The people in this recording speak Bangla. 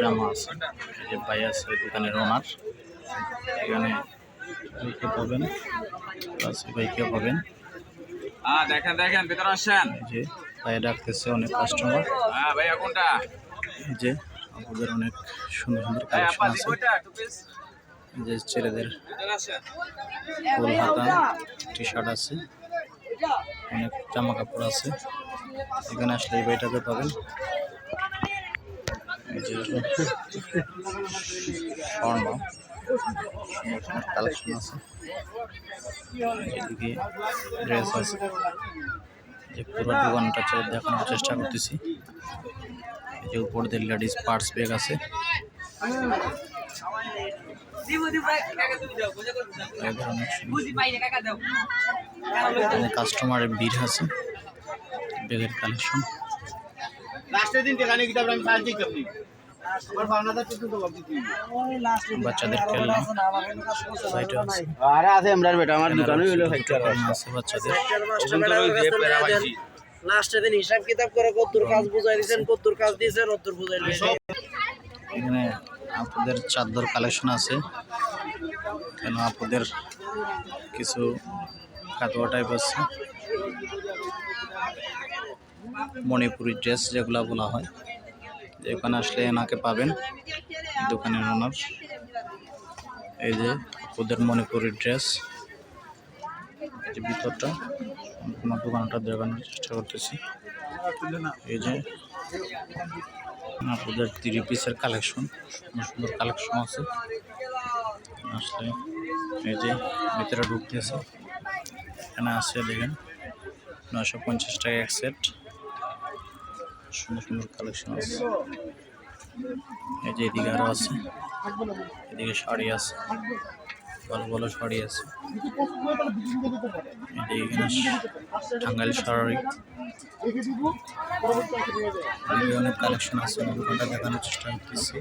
জামা আছে যে ভাই আছে দোকানের ওনার এখানে বাইকে পাবেন প্লাস বাইকে পাবেন হ্যাঁ দেখেন দেখেন ভিতরে আসেন যে ভাই ডাকতেছে অনেক কাস্টমার হ্যাঁ ভাইয়া কোনটা যে আমাদের অনেক সুন্দর সুন্দর কালেকশন আছে যে ছেলেদের ফুল হাতা টি শার্ট আছে অনেক জামা কাপড় আছে এখানে আসলে এই বইটাতে পাবেন। স্বর্ণ কালেকশন আছে। এদিকে ড্রেস আছে। যে পুরো দোকানটা দেখানোর চেষ্টা করতেছি। যে উপর দিয়ে লেডিস পার্টস ব্যাগ আছে। কাস্টমারের ভিড় আছে। ব্যাগের কালেকশন লাস্টের দিন টেকানি কিতাব আমি বাচ্চাদের খেলনা। আছে। আরে আছে আমরার বেটা আমার দোকানে হইল ছোট ছোট আছে বাচ্চাদের। লাস্টে দিন হিসাব কিতাব করে কত্তুর কাজ বুঝাই দিয়েছেন কত্তুর কাজ দিয়েছেন বুঝাই দিয়েছেন। এখানে আপনাদের চাদর কালেকশন আছে। কেন আপনাদের কিছু কাটোয়া টাইপ আছে? মণিপুরি ড্রেস যেগুলা বলা হয় যে ওখানে আসলে এনাকে পাবেন দোকানের ওনার। এই যে ওদের মণিপুরি ড্রেস, এই যে ভিতরটা আমার দোকানটা দেখানোর চেষ্টা করতেছি। এই যে আপনাদের থ্রি পিসের কালেকশন, সুন্দর সুন্দর কালেকশন আছে। আসলে এই যে ভিতরে ঢুকতেছে, এখানে আছে দেখেন নশো পঞ্চাশ টাকা এক সেট। সুন্দর সুন্দর কালেকশন আছে। এই যে এদিকে আরও আছে। এদিকে শাড়ি আছে। ভালো ভালো শাড়ি আছে। টাঙ্গাইল শাড়ি। অনেক কালেকশন আছে দোকানটা দেখানোর চেষ্টা করতেছি।